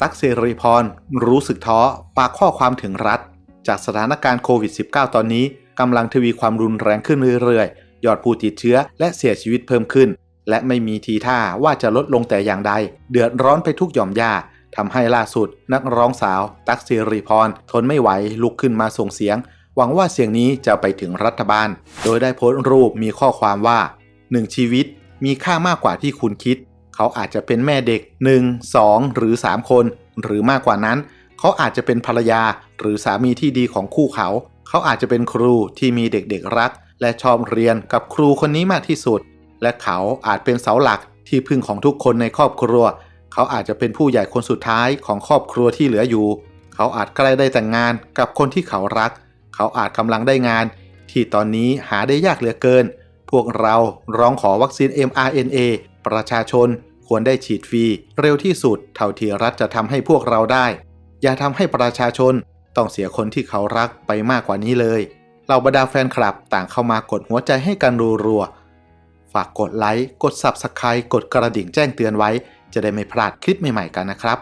ตั๊กสิริพร รู้สึกท้อปากข้อความถึงรัฐ จากสถานการณ์โควิด -19 ตอนนี้กำลังทวีความรุนแรงขึ้นเรื่อยๆ ยอดผู้ติดเชื้อและเสียชีวิตเพิ่มขึ้น และไม่มีทีท่าว่าจะลดลงแต่อย่างใด เดือดร้อนไปทุกหย่อมย่าทำให้ล่าสุด นักร้องสาว ตั๊กสิริพร ทนไม่ไหวลุกขึ้นมาส่งเสียง หวังว่าเสียงนี้จะไปถึงรัฐบาล โดยได้โพสต์รูปมีข้อความว่า1ชีวิตมีค่ามากกว่าที่คุณคิด เขาอาจจะเป็นแม่เด็ก 1 2 หรือ 3 คน หรือมากกว่านั้น เขาอาจจะเป็นภรรยาหรือสามีที่ดีของคู่เขา เขาอาจจะเป็นครูที่มีเด็กๆรัก และชอบเรียนกับครูคนนี้มากที่สุด และเขาอาจเป็นเสาหลักที่พึ่งของทุกคนในครอบครัว เขาอาจจะเป็นผู้ใหญ่คนสุดท้ายของครอบครัวที่เหลืออยู่ เขาอาจใกล้ได้แต่งงานกับคนที่เขารัก เขาอาจกำลังได้งาน ที่ตอนนี้หาได้ยากเหลือเกิน พวกเราร้องขอวัคซีน mRNA ประชาชน ควรได้ฉีดฟรีเร็วที่สุดเท่าที่รัฐจะทำให้พวกเราได้ อย่าทำให้ประชาชนต้องเสียคนที่เขารักไปมากกว่านี้เลยเหล่าบรรดาแฟนคลับต่างเข้ามากดหัวใจให้กันรัวๆฝากกดไลค์กด Subscribe กดกระดิ่งแจ้งเตือนไว้ จะได้ไม่พลาดคลิปใหม่ๆกันนะครับ